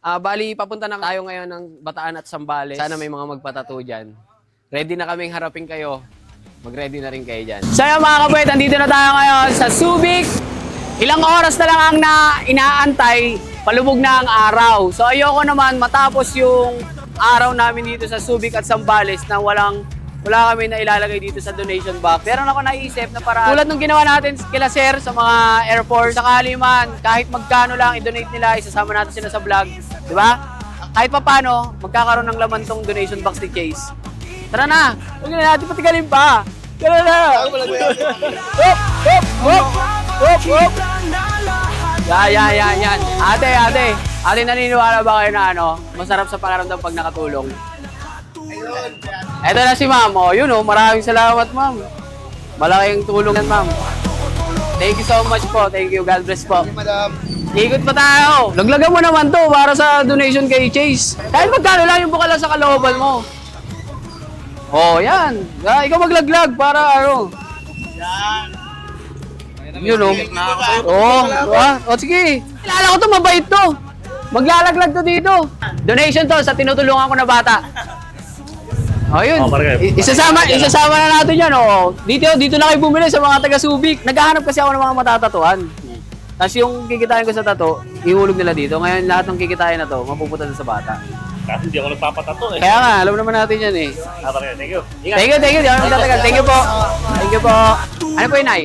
Ah, bali, papunta na tayo ngayon ng Bataan at Sambales. Sana may mga magpatato dyan. Ready na kaming harapin kayo. Mag-ready na rin kayo dyan. So yun mga kabait, andito na tayo ngayon sa Subic. Ilang oras na lang ang na inaantay, palubog na ang araw. So ayoko naman matapos yung araw namin dito sa Subic at Sambales na walang wala kami na ilalagay dito sa donation box. Pero ako naisip na para tulad nung ginawa natin kila Sir sa mga Air Force, sakali man, kahit magkano lang i-donate nila, isasama natin sila sa vlog. Di ba? Kahit pa paano, magkakaroon ng laman tong donation box ni Chase. Tara na! Huwag na natin patigalin pa! Tara na! Hop! Hop! Hop! Hop! Hop! Yan, yan, yan, yan. Ate, ate. Ate, naniniwala ba kayo na ano, masarap sa pakaramdam pag nakatulong? Ito na si ma'am. O, yun o. Maraming salamat, ma'am. Malaking tulong yan, ma'am. Thank you so much po. Thank you. God bless po. Madam. Ikot pa tayo. Laglagan mo naman to para sa donation kay Chase. Kahit magkano lang yung bukal lang sa kalooban mo. Oh, yan. Ah, ikaw maglaglag para ano. Yan. Yun oh. Oo. Oh, oh, sige. Kilala ko to, mabait to. Maglalaglag to dito. Donation to sa tinutulungan ko na bata. Oh, yun. Oh, Isasama, isasama na natin yan, oh. Dito, dito na kayo bumili sa mga taga-Subic. Naghahanap kasi ako ng mga matatatuan. Tapos yung kikitain ko sa tato, ihulog nila dito. Ngayon lahat ng kikitain na to, mapupunta sa bata. Kasi hindi ako nagpapatato eh. Kaya nga, alam naman natin yan eh. Ah. Thank you. Ingat. Thank you, thank you. Di ako nagtatagal. Thank you po. Thank you po. Ano po yun, Nay?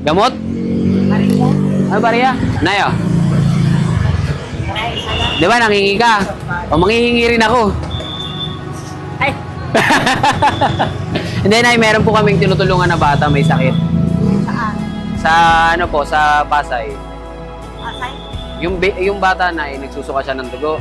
Gamot? Ano bariya? Nay, oh. Di ba, nangingi ka? O manghihingi rin ako. Ay, Hindi, Nay, meron po kaming tinutulungan na bata may sakit. saan? Sa ano po, sa Pasay. Yung, yung bata na eh, nagsusuka siya ng dugo.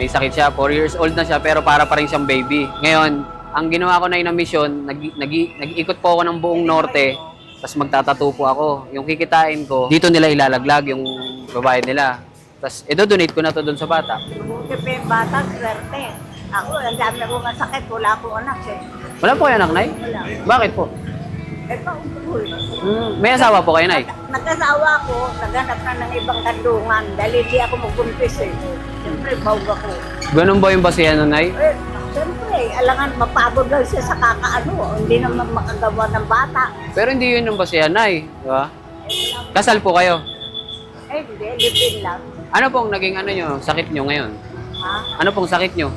May sakit siya, 4 years old na siya, pero para pa rin siyang baby. Ngayon, ang ginawa ko na yun na mission, nag, nag, nag-ikot po ako ng buong norte, tapos magtatato po ako. Yung kikitain ko, dito nila ilalaglag yung babayad nila. Tapos, edo-donate ko na to doon sa bata. Buti pa yung bata, swerte. Ako, ang dami ko nga sakit, wala akong anak eh. Wala po kayo anak, Nay? Wala. Bakit po? Eh, paumpul. Hmm, may asawa po kayo, Nay? Nag-asawa ko, naghanap na ng ibang kandungan dahil di ako magbuntis eh. Siyempre, bawag ako. Ganun ba yung basihan nun, Nay? Eh, siyempre, alangan mapagod lang siya sa kakaano. Hindi naman makagawa ng bata. Pero hindi yun yung basihan, Nay. Di ba? Kasal po kayo. Eh, hindi, lipin lang. Ano pong naging ano nyo, sakit nyo ngayon? Ha? Ano pong sakit nyo?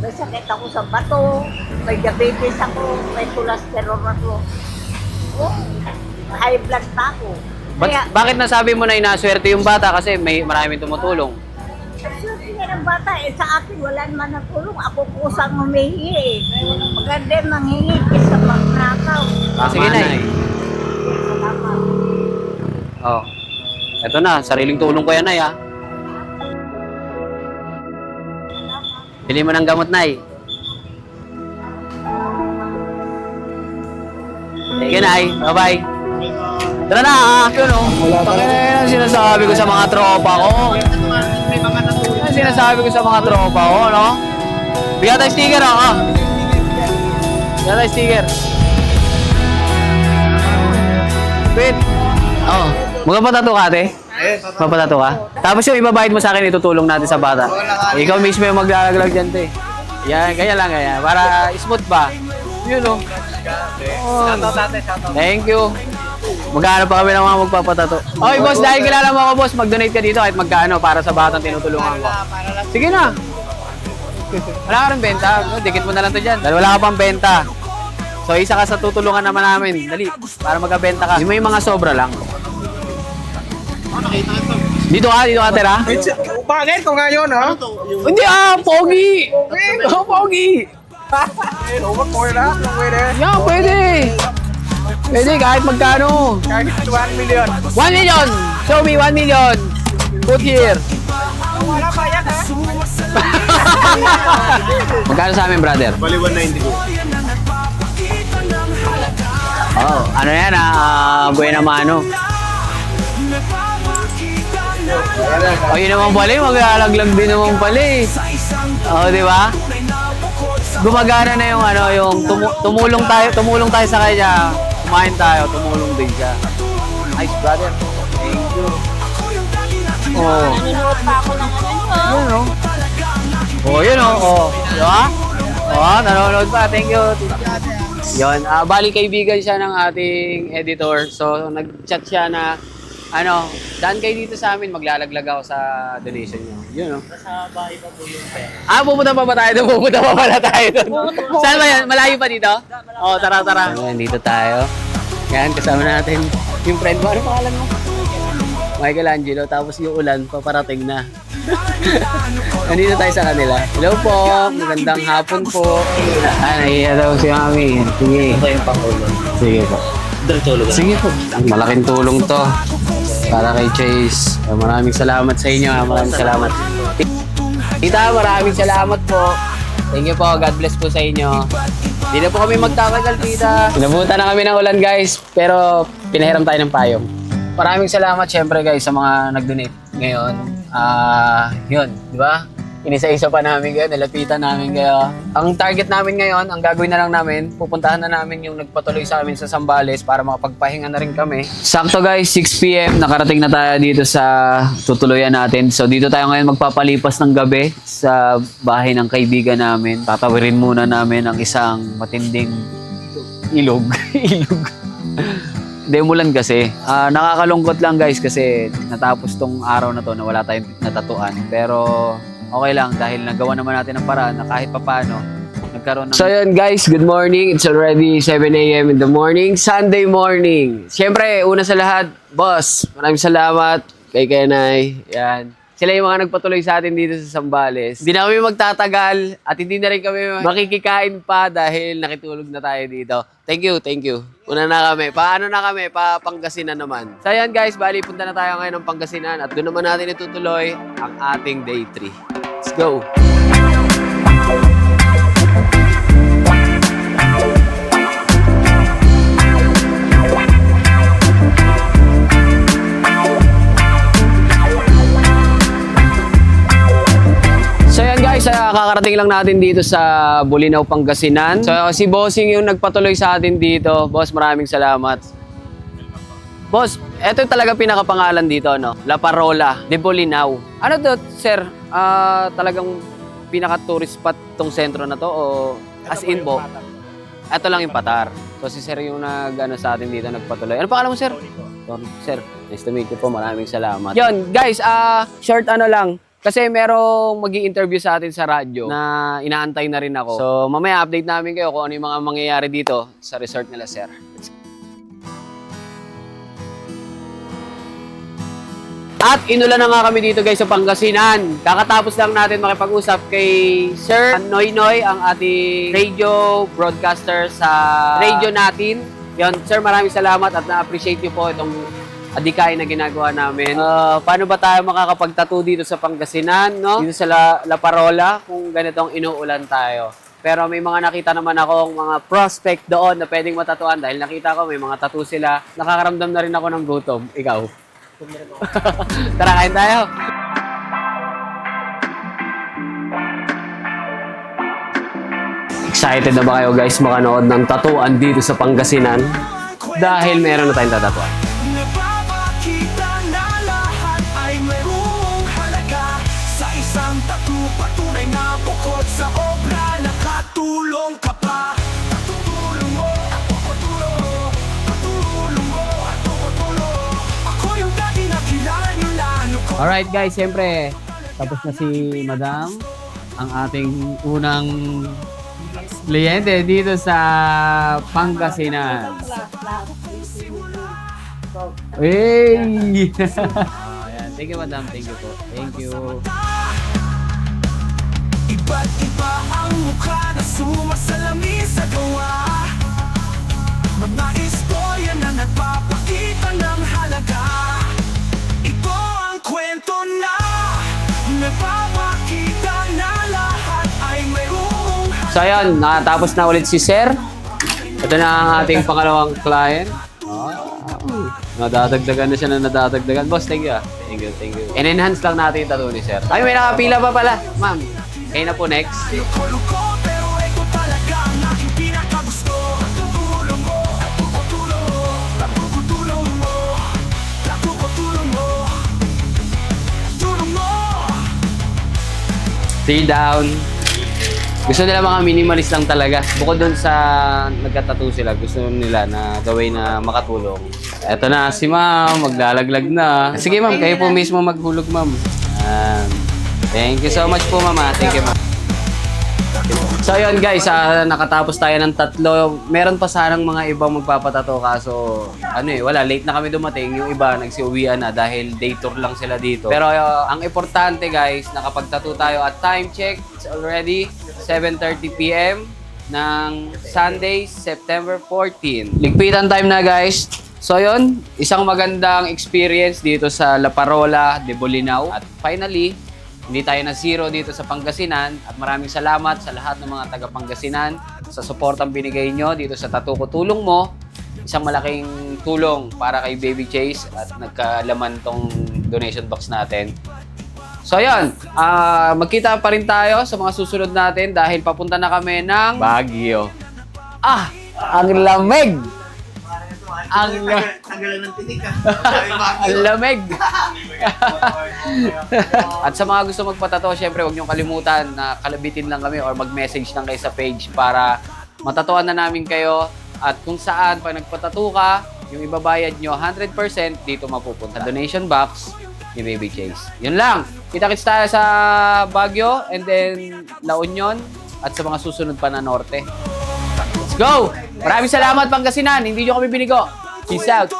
May sakit ako sa bato, may diabetes ako, may cholesterol ako. Oh, high blood pa ako. Ba't- Kaya, bakit nasabi mo na inaswerte yung bata kasi may maraming tumutulong? swerte nga ng bata, eh, sa akin wala naman natulong. Ako kusang humihingi eh. Maganda yung manghingi kaysa magnakaw. Ah, sige na Salamat. Oh. Eto na, sariling tulong ko yan, Nay, ha? Bili mo ng gamot, Nay. Sige, Nay. Bye-bye. Tara na, ha? Yun, oh. Pakina yan ang sinasabi ko sa mga tropa ko. Yan ang sinasabi ko sa mga tropa ko, no? Bigyan tayo sticker, ha? ah. Bigyan tayo sticker. Wait. Oh. Magpapatato ka, ate? Eh, Magpapatato ka? Tapos yung ibabayad mo sa akin, itutulong natin sa bata. Ikaw mismo yung maglalaglag dyan, te. Yan, kaya lang, kaya. Para smooth ba? Yun, oh. Oh. Thank you. Magkano pa kami ng mga magpapatato. Okay, boss, dahil kilala mo ako, boss, mag-donate ka dito kahit magkano para sa batang tinutulungan ko. Sige na. Wala ka rin benta. No, Dikit mo na lang to dyan. Dahil wala ka pang benta. So, isa ka sa tutulungan naman namin. Dali, para magkabenta ka. Hindi mo yung mga sobra lang. Dito ka, dito ka, tira. Bakit ko ngayon, ha? Hindi ah, pogi! Oh, pogi! Eh, huwag mo na. Pwede. Yan, pwede! Pwede, kahit magkano. Kahit 1 million. 1 million! Show me 1 million! Put here! Wala pa yan, ha? Magkano sa amin, brother? Bali 190 ko. Oh, ano yan ah, buena mano. O yun naman pala, eh, maglalaglag din naman pala eh. O, di ba? Gumagana na yung ano, yung tumu- tumulong tayo, tumulong tayo sa kanya. Kumain tayo, tumulong din siya. Nice brother. Thank you. Oh. Pa ako ng ano nyo. Oh. Oh, yun, oh. Oh, di ba? Oh, nanonood pa. Thank you. Yun, ah, bali kaibigan siya ng ating editor. So, nag-chat siya na, ano, daan kayo dito sa amin, maglalaglag ako sa donation nyo. Yun, oh. Sa bahay pa po yung pera. Ah, pupunta pa ba tayo doon? Pupunta pa pala tayo doon. Saan ba yan? Malayo pa dito? Oo, oh, tara, tara. Ayan, dito tayo. Yan, kasama natin yung friend mo. Ano pangalan mo? Michelangelo. Tapos yung ulan, paparating na. Nandito tayo sa kanila. Hello po. Magandang hapon po. Ah, nahiya daw si Mami. Sige. Ito yung pangulo. Sige po. Diretso Sige po. Malaking tulong to para kay Chase. Ah, Maraming salamat sa inyo. Maraming salamat. Tita, maraming salamat po. Thank you po. God bless po sa inyo. Hindi na po kami magtatagal, tita. Pinabutan na kami ng ulan, guys. Pero pinahiram tayo ng payong. Maraming salamat, syempre, guys, sa mga nag-donate ngayon. Ah, yun, di ba? Inisa-isa pa namin kayo, nilapitan namin kayo. Ang target namin ngayon, ang gagawin na lang namin, pupuntahan na namin yung nagpatuloy sa amin sa Sambales para makapagpahinga na rin kami. Sakto guys, 6pm, nakarating na tayo dito sa tutuluyan natin. So dito tayo ngayon magpapalipas ng gabi sa bahay ng kaibigan namin. Tatawirin muna namin ang isang matinding ilog. ilog. Hindi, umulan kasi. Ah, nakakalungkot lang guys kasi natapos tong araw na to na wala tayong natatuan. Pero okay lang dahil nagawa naman natin ang paraan na kahit papano nagkaroon ng... So yun guys, good morning. It's already 7 a.m. in the morning. Sunday morning. Siyempre, una sa lahat, boss, maraming salamat kay Kenay. Yan. Sila yung mga nagpatuloy sa atin dito sa Sambales. Hindi na kami magtatagal at hindi na rin kami makikikain pa dahil nakitulog na tayo dito. Thank you, thank you. Una na kami. Paano na kami? Pa Pangasinan naman. So yan guys, bali punta na tayo ngayon ng Pangasinan at doon naman natin itutuloy ang ating day 3. Go! Guys, ah, kakarating lang natin dito sa Bulinaw, Pangasinan. So si Bossing yung nagpatuloy sa atin dito. Boss, maraming salamat. Boss, eto talaga pinakapangalan dito, no? La Parola de Bulinaw. Ano to, sir? Ah, talagang pinaka-tourist spot tong sentro na to o as in po? Ito lang yung patar. So si sir yung nag ano, sa atin dito nagpatuloy. Ano pangalan mo, sir? Tony. Sir, nice to meet you po. Maraming salamat. Yon, guys, ah short ano lang. Kasi merong mag interview sa atin sa radyo na inaantay na rin ako. So, mamaya update namin kayo kung ano yung mga mangyayari dito sa resort nila, sir. At inulan na nga kami dito guys sa Pangasinan. Kakatapos lang natin makipag-usap kay Sir Noy Noy, ang ating radio broadcaster sa radio natin. Yon, sir, maraming salamat at na-appreciate niyo po itong adikay na ginagawa namin. Ah, paano ba tayo makakapagtato dito sa Pangasinan, no? Dito sa La, La Parola, kung ganitong inuulan tayo. Pero may mga nakita naman akong mga prospect doon na pwedeng matatuan dahil nakita ko may mga tattoo sila. Nakakaramdam na rin ako ng gutom. Ikaw? Tara, kain tayo. Excited na ba kayo guys makanood ng tatuan dito sa Pangasinan? Dahil meron na tayong tatatuan. Alright guys, siyempre, tapos na si Madam, ang ating unang kliyente dito sa Pangasinan. Hey! Thank you Madam, thank you po. Thank you. So ayun, natapos na ulit si Sir. Ito na ang ating pangalawang client. Oh, nadadagdagan na siya na nadadagdagan. Boss, thank you ah. Thank you, thank you. In-enhance lang natin yung tattoo ni Sir. Ay, may nakapila pa pala. Ma'am, kayo na po next. Tear down. Gusto nila mga minimalist lang talaga. Bukod dun sa nagkatattoo sila, gusto nila na gawin na makatulong. Eto na, si ma'am, maglalaglag na. Sige ma'am, kayo po mismo maghulog ma'am. Yan. Thank you so much po ma'am. ah. Thank you ma'am. So yun guys, ah, nakatapos tayo ng tatlo. Meron pa sanang mga ibang magpapatato kaso ano eh, wala, late na kami dumating. Yung iba nagsiuwian na dahil day tour lang sila dito. Pero ah, ang importante guys, nakapagtato tayo at time check, it's already 7.30pm ng Sunday, September 14. Ligpitan time na guys. So yun, isang magandang experience dito sa La Parola de Bolinao. At finally, hindi tayo na zero dito sa Pangasinan at maraming salamat sa lahat ng mga taga Pangasinan sa suportang binigay nyo dito sa Tatuko Tulong Mo. Isang malaking tulong para kay Baby Chase at nagkalaman tong donation box natin. So ayun, ah, magkita pa rin tayo sa mga susunod natin dahil papunta na kami ng Baguio. Ah, ang lamig! Ang, la- Tanggalan ng tinik ah. ang lamig! At sa mga gusto magpatato, syempre huwag niyong kalimutan na kalabitin lang kami or mag-message lang kayo sa page para matatuan na namin kayo. At kung saan, pag nagpatato ka, yung ibabayad nyo 100% dito mapupunta. Donation box ni Baby Chase. Yun lang. Kita-kits tayo sa Baguio and then La Union at sa mga susunod pa na norte. Let's go! Maraming salamat Pangasinan. Hindi nyo kami binigo. Peace out.